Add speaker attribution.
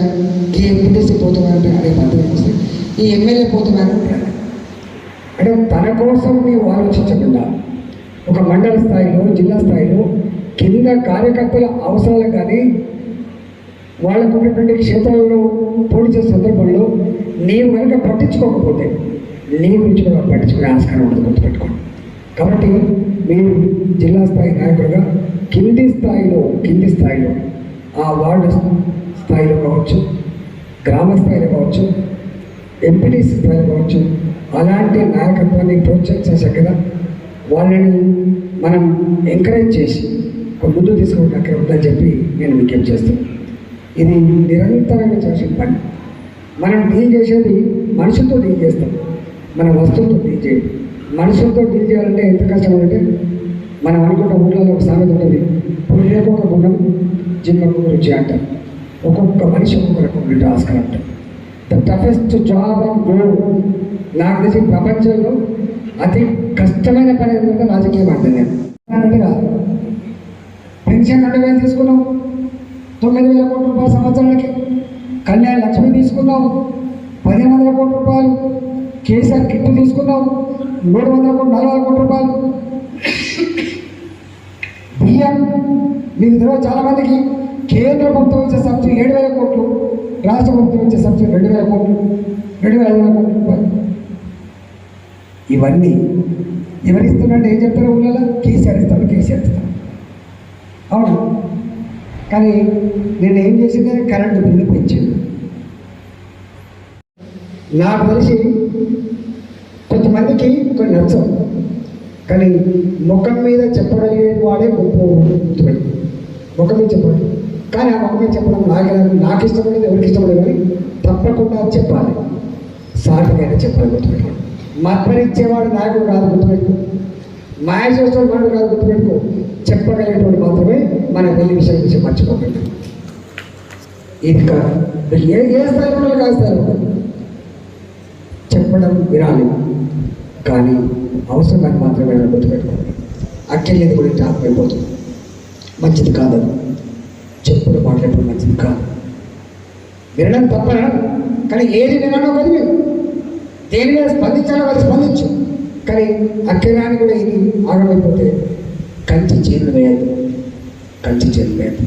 Speaker 1: ఈ ఎంపీటీసీ పోతున్నారంటే అదే పద్ధతి వస్తే ఈ ఎమ్మెల్యే పోతున్నారు అంటే తన కోసం నీవు ఆలోచించకుండా ఒక మండల స్థాయిలో జిల్లా స్థాయిలో కింద కార్యకర్తల అవసరాలు కానీ వాళ్ళకు ఉన్నటువంటి క్షేత్రాలలో పోటీ చేసే సందర్భంలో నీవు కనుక పట్టించుకోకపోతే నీ గురించి కూడా పట్టించుకునే ఆస్కారం ఉండదు గుర్తుపెట్టుకోండి. కాబట్టి మీరు జిల్లా స్థాయి నాయకులుగా కింది స్థాయిలో కింది స్థాయిలో ఆ వార్డు స్థాయిలో కావచ్చు గ్రామ స్థాయిలో కావచ్చు ఎంపీటీసీ స్థాయిలో కావచ్చు అలాంటి నాయకత్వాన్ని ప్రోత్సహించాలి కదా. వాళ్ళని మనం ఎంకరేజ్ చేసి ఒక ముందు తీసుకుంటే అక్కడ ఉందని చెప్పి నేను విజ్ఞప్తి చేస్తాను ఇది నిరంతరంగా చేసిన పని. మనం డీల్ చేసేది మనుషులతో డీల్ చేస్తాం. మన వస్తువులతో డీల్ చేయం. మనుషులతో డీల్ చేయాలంటే ఎంత కష్టం అంటే మనం అనుకుంటే ఊళ్ళలో ఒక సామెత ఉంటుంది జీవనం గురించి అంటారు ఒక్కొక్క మనిషి ఒక్కొక్క రకమైన ఆస్కారం అంటారు the toughest job of goal నాకు తెలిసి ప్రపంచంలో అతి కష్టమైన పని ఏంటంటే రాజకీయం అంటే నేను. అన్నట్టుగా పెన్షన్ రెండు వేలు తీసుకున్నాం తొమ్మిది వేల కోట్ల రూపాయల సంవత్సరాలకి కళ్యాణ లక్ష్మి తీసుకున్నాం పదిహేను వందల కోట్ల రూపాయలు కేసీఆర్ కిట్ తీసుకున్నాం మూడు వందల కోట్ల నలభై కోట్ల రూపాయలు. మీకు తెలియదు చాలా మందికి కేంద్ర ప్రభుత్వం ఇచ్చే సబ్సిడీ ఏడు వేల కోట్లు రాష్ట్ర ప్రభుత్వం ఇచ్చే సబ్సిడీ రెండు వేల కోట్లు రెండు వేల ఐదు వేల కోట్ల రూపాయలు ఇవన్నీ ఎవరిస్తున్నట్టు ఏం చెప్తారో ఊళ్ళలో? కేసీఆర్ ఇస్తాడు కేసీఆర్ ఇస్తాడు అవును. కానీ నేను ఏం చేసింది? కరెంటు బిల్లు పెంచాను. నాకు తెలిసి కొంతమందికి కొన్ని నచ్చవు. కానీ ముఖం మీద చెప్పగలిగే వాడే గొప్ప గుర్తుపెట్టు చెప్పండి కానీ ఆ ముఖం చెప్పడం నాకు నాకు ఇష్టపడేది ఎవరికి ఇష్టపడేది కానీ తప్పకుండా చెప్పాలి. సాటికైనా చెప్పాలి గుర్తుపెట్టుకో. మత్పరిచ్చేవాడు నాయకుడు కాదు గుర్తుపెట్టుకో. మాయ చేసేవాడు వాడు కాదు గుర్తుపెట్టుకో. చెప్పగలిగేటువంటి మాత్రమే మన వెళ్ళి విషయం గురించి మర్చిపోకండి. ఇది ఏ ఏ స్థాయిలో కాదు చెప్పడం వినాలి. కానీ అవసరమని మాత్రమే గుర్తుపెట్టుకోండి అక్కర్లేదు కూడా ఇట్లా అయిపోతుంది. మంచిది కాదు. చెప్పుడు మాట్లాడడం మంచిది కాదు. వినడం తప్పన కానీ ఏది వినడం కదా మీరు. దేని మీద స్పందించాలో? వాళ్ళు స్పందించు. కానీ అక్కిరాని కూడా ఇది ఆగమైపోతే కంచి చేతులు వేయదు కంచి చేతులు వేయదు